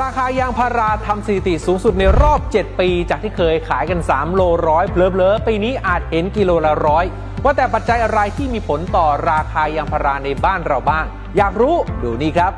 ราคายางพาราทำสถิติสูงสุดในรอบ 7 ปี จากที่เคยขายกัน 3 โลร้อยเพลอๆปีนี้อาจเห็นกิโลละร้อยว่าแต่ปัจจัยอะไรที่มีผลต่อราคายางพาราในบ้านเราบ้าง อยากรู้ดูนี่ครับ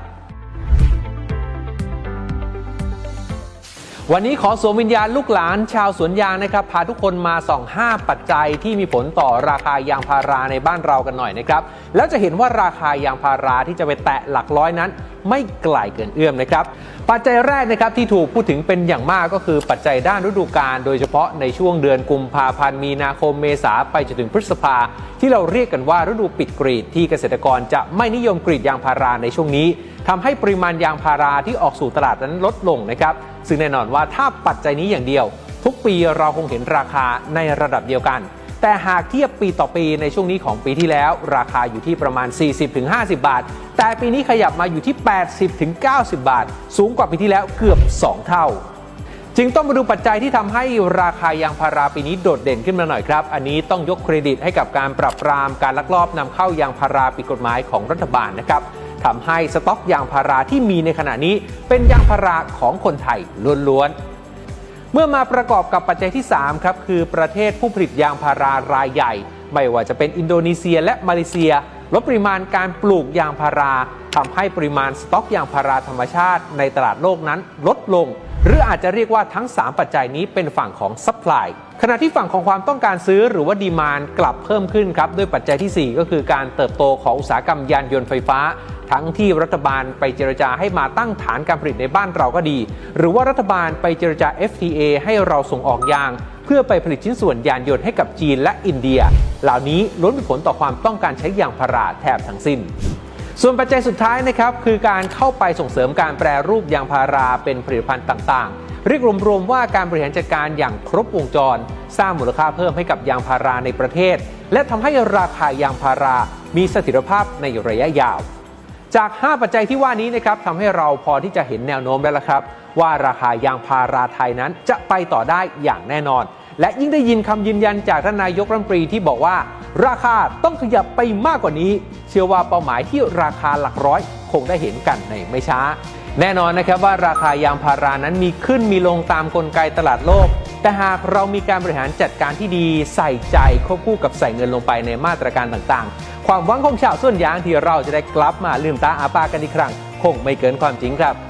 วันนี้ขอสวมวิญญาณลูกหลานชาวสวนยางนะครับ พาทุกคนมาส่อง 5 ปัจจัยที่มีผลต่อราคายางพาราในบ้านเรากันหน่อยนะครับ แล้วจะเห็นว่าราคายางพาราที่จะไปแตะหลักร้อยนั้น ไม่ไกลเกินเอื้อมนะครับ ปัจจัยแรกนะครับที่ถูกพูดถึงเป็นอย่างมากก็คือปัจจัยด้านฤดูกาลโดยเฉพาะในช่วงเดือนกุมภาพันธ์มีนาคมเมษาไปจนถึงพฤษภา ที่เราเรียกกันว่าฤดูปิดกรีดที่เกษตรกรจะไม่นิยมกรีดยางพาราในช่วงนี้ทำให้ปริมาณยางพาราที่ออกสู่ตลาดนั้นลดลงนะครับ ซึ่งแน่นอนว่าถ้าปัจจัยนี้อย่างเดียว ทุกปีเราคงเห็นราคาในระดับเดียวกัน แต่หากเทียบปีต่อปีในช่วงนี้ของปีที่แล้ว ราคาอยู่ที่ประมาณ 40-50 บาท แต่ปีนี้ขยับมาอยู่ที่ 80-90 บาท สูงกว่าปีที่แล้วเกือบ 2 เท่าจึงต้องมาดูปัจจัยที่ทำให้ราคายางพาราปีนี้โดดเด่นขึ้นมาหน่อยครับ อันนี้ต้องยกเครดิตให้กับการปรับปรามการลักลอบนำเข้ายางพาราผิดกฎหมายของรัฐบาลนะครับ ทำให้สต็อกยางพาราที่มีในขณะนี้เป็นยางพาราของคนไทยล้วนๆ เมื่อมาประกอบกับปัจจัยที่ 3 ครับ คือประเทศผู้ผลิตยางพารารายใหญ่ ไม่ว่าจะเป็นอินโดนีเซียและมาเลเซีย ลดปริมาณการปลูกยางพาราทำให้ปริมาณสต็อกยางพาราธรรมชาติในตลาดโลกนั้นลดลง หรืออาจจะเรียกว่าทั้ง 3 ปัจจัยนี้เป็นฝั่งของซัพพลายขณะที่ฝั่งของความต้องการซื้อหรือว่าดีมานกลับเพิ่มขึ้นครับ ด้วยปัจจัยทีสี่4 ก็คือการเติบโตของอุตสาหกรรมยานยนต์ไฟฟ้า ทั้งที่รัฐบาลไปเจรจาให้มาตั้งฐานการผลิตในบ้านเราก็ดี หรือว่ารัฐบาลไปเจรจา FTA ให้เราส่งออกยาง เพื่อไปผลิตชิ้นส่วนยานยนต์ให้กับจีนและอินเดีย เหล่านี้ล้วนมีผลต่อความต้องการใช้ยางพาราแทบทั้งสิ้นส่วนปัจจัยสุดท้ายนะครับคือการเข้าไปส่งเสริมการแปรรูปยางพาราเป็นผลิตภัณฑ์ต่างๆ เรียกรวมๆว่าการบริหารจัดการอย่างครบวงจร สร้างมูลค่าเพิ่มให้กับยางพาราในประเทศ และทำให้ราคายางพารามีเสถียรภาพในระยะยาว จาก 5 ปัจจัยที่ว่านี้นะครับทำให้เราพอที่จะเห็นแนวโน้มแล้วละครับ ว่าราคายางพาราไทยนั้นจะไปต่อได้อย่างแน่นอน และยิ่งได้ยินคำยืนยันจากท่านนายกรัฐมนตรีที่บอกว่า ราคาต้องขยับไปมากกว่านี้ เชื่อว่าเป้าหมายที่ราคาหลักร้อยคงได้เห็นกันในไม่ช้า แน่นอนนะครับว่าราคายางพารานั้นมีขึ้นมีลงตามกลไกตลาดโลก แต่หากเรามีการบริหารจัดการที่ดีใส่ใจควบคู่กับใส่เงินลงไปในมาตรการต่างๆ ความหวังของชาวส่วนยางที่เราจะได้กลับมาลืมตาอาปากกันอีกครั้ง คงไม่เกินความจริงครับ